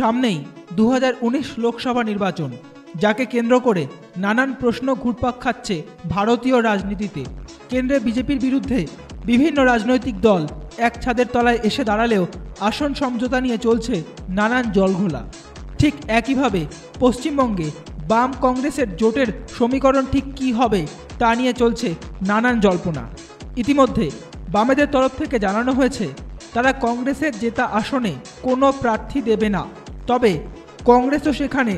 সামনেই দু হাজার উনিশ লোকসভা নির্বাচন, যাকে কেন্দ্র করে নানান প্রশ্ন ঘুরপাক খাচ্ছে ভারতীয় রাজনীতিতে। কেন্দ্রে বিজেপির বিরুদ্ধে বিভিন্ন রাজনৈতিক দল এক ছাদের তলায় এসে দাঁড়ালেও আসন সমঝোতা নিয়ে চলছে নানান জলঘোলা। ঠিক একইভাবে পশ্চিমবঙ্গে বাম কংগ্রেসের জোটের সমীকরণ ঠিক কী হবে তা নিয়ে চলছে নানান জল্পনা। ইতিমধ্যে বামেদের তরফ থেকে জানানো হয়েছে, তারা কংগ্রেসের জেতা আসনে কোনো প্রার্থী দেবে না। তবে কংগ্রেসও সেখানে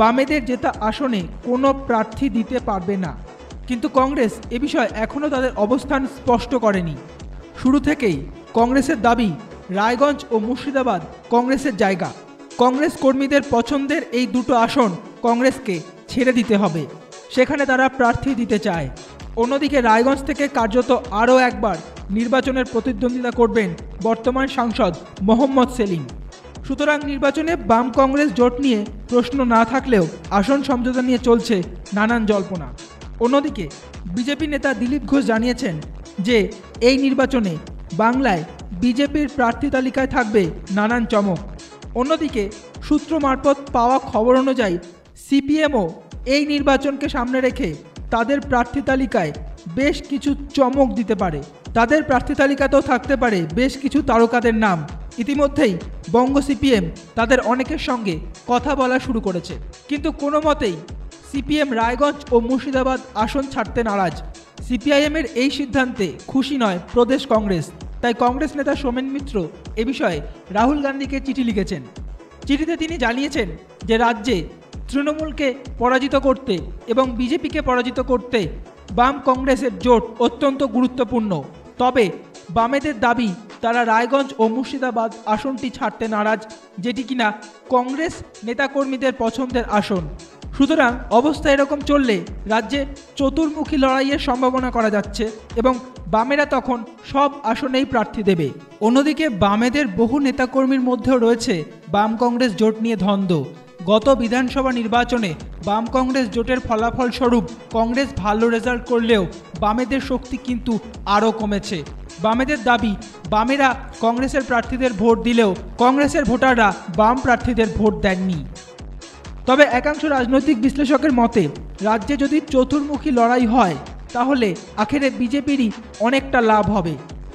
বামেদের জেতা আসনে কোনো প্রার্থী দিতে পারবে না। কিন্তু কংগ্রেস এ বিষয়ে এখনও তাদের অবস্থান স্পষ্ট করেনি। শুরু থেকেই কংগ্রেসের দাবি রায়গঞ্জ ও মুর্শিদাবাদ কংগ্রেসের জায়গা। কংগ্রেস কর্মীদের পছন্দের এই দুটো আসন কংগ্রেসকে ছেড়ে দিতে হবে। সেখানে তারা প্রার্থী দিতে চায়। অন্যদিকে রায়গঞ্জ থেকে কার্যত আরও একবার নির্বাচনের প্রতিদ্বন্দ্বিতা করবেন বর্তমান সাংসদ মোহাম্মদ সেলিম। সুতরাং নির্বাচনে বাম কংগ্রেস জোট নিয়ে প্রশ্ন না থাকলেও আসন সমঝোতা নিয়ে চলছে নানান জল্পনা। অন্যদিকে, বিজেপি নেতা দিলীপ ঘোষ জানিয়েছেন যে, এই নির্বাচনে বাংলায় বিজেপির প্রার্থী তালিকায় থাকবে নানান চমক। অন্যদিকে, সূত্র মারফত পাওয়া খবর অনুযায়ী, সিপিএমও এই নির্বাচনকে সামনে রেখে তাদের প্রার্থী তালিকায় বেশ কিছু চমক দিতে পারে। তাদের প্রার্থী তালিকাতেও থাকতে পারে বেশ কিছু তারকাদের নাম। ইতিমধ্যেই বঙ্গ সিপিএম তাদের অনেকের সঙ্গে কথা বলা শুরু করেছে। কিন্তু কোনো মতেই সিপিএম রায়গঞ্জ ও মুর্শিদাবাদ আসন ছাড়তে নারাজ। সিপিআইএমের এই সিদ্ধান্তে খুশি নয় প্রদেশ কংগ্রেস। তাই কংগ্রেস নেতা সোমেন মিত্র এ বিষয়ে রাহুল গান্ধীকে চিঠি লিখেছেন। চিঠিতে তিনি জানিয়েছেন যে, রাজ্যে তৃণমূলকে পরাজিত করতে এবং বিজেপিকে পরাজিত করতে বাম কংগ্রেসের জোট অত্যন্ত গুরুত্বপূর্ণ। তবে বামেদের দাবি তারা রায়গঞ্জ ও মুর্শিদাবাদ আসনটি ছাড়তে নারাজ, যেটি কিনা কংগ্রেস নেতাকর্মীদের পছন্দের আসন। সুতরাং অবস্থা এরকম চললে রাজ্যে চতুর্মুখী লড়াইয়ের সম্ভাবনা করা যাচ্ছে এবং বামেরা তখন সব আসনেই প্রার্থী দেবে। অন্যদিকে বামেদের বহু নেতাকর্মীর মধ্যেও রয়েছে বাম কংগ্রেস জোট নিয়ে ধন্দ্ব গত বিধানসভা নির্বাচনে বাম কংগ্রেস জোটের ফলাফল স্বরূপ কংগ্রেস ভালো রেজাল্ট করলেও বামেদের শক্তি কিন্তু আরও কমেছে। বামেদের দাবি, বামেরা কংগ্রেসের প্রার্থীদের ভোট দিলেও কংগ্রেসের ভোটাররা বাম প্রার্থীদের ভোট দেননি। তবে একাংশ রাজনৈতিক বিশ্লেষকের মতে, রাজ্যে যদি চতুর্মুখী লড়াই হয়, তাহলে আখেরে বিজেপিরই অনেকটা লাভ হবে।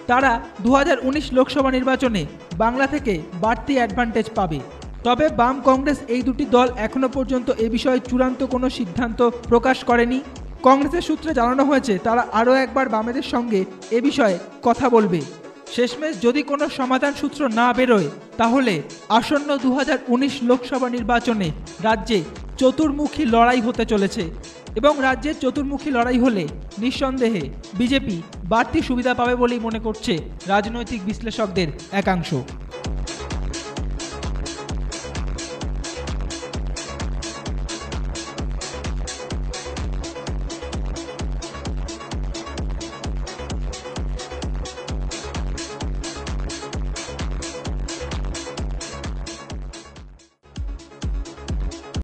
তারা দু হাজার উনিশ লোকসভা নির্বাচনে বাংলা থেকে বাড়তি অ্যাডভান্টেজ পাবে। তবে বাম কংগ্রেস এই দুটি দল এখনও পর্যন্ত এ বিষয়ে চূড়ান্ত কোনো সিদ্ধান্ত প্রকাশ করেনি। কংগ্রেসের সূত্রে জানানো হয়েছে, তারা আরও একবার বামেদের সঙ্গে এ বিষয়ে কথা বলবে। শেষমেশ যদি কোনো সমাধান সূত্র না বেরোয়, তাহলে আসন্ন দু হাজার উনিশ লোকসভা নির্বাচনে রাজ্যে চতুর্মুখী লড়াই হতে চলেছে এবং রাজ্যের চতুর্মুখী লড়াই হলে নিঃসন্দেহে বিজেপি বাড়তি সুবিধা পাবে বলেই মনে করছে রাজনৈতিক বিশ্লেষকদের একাংশ।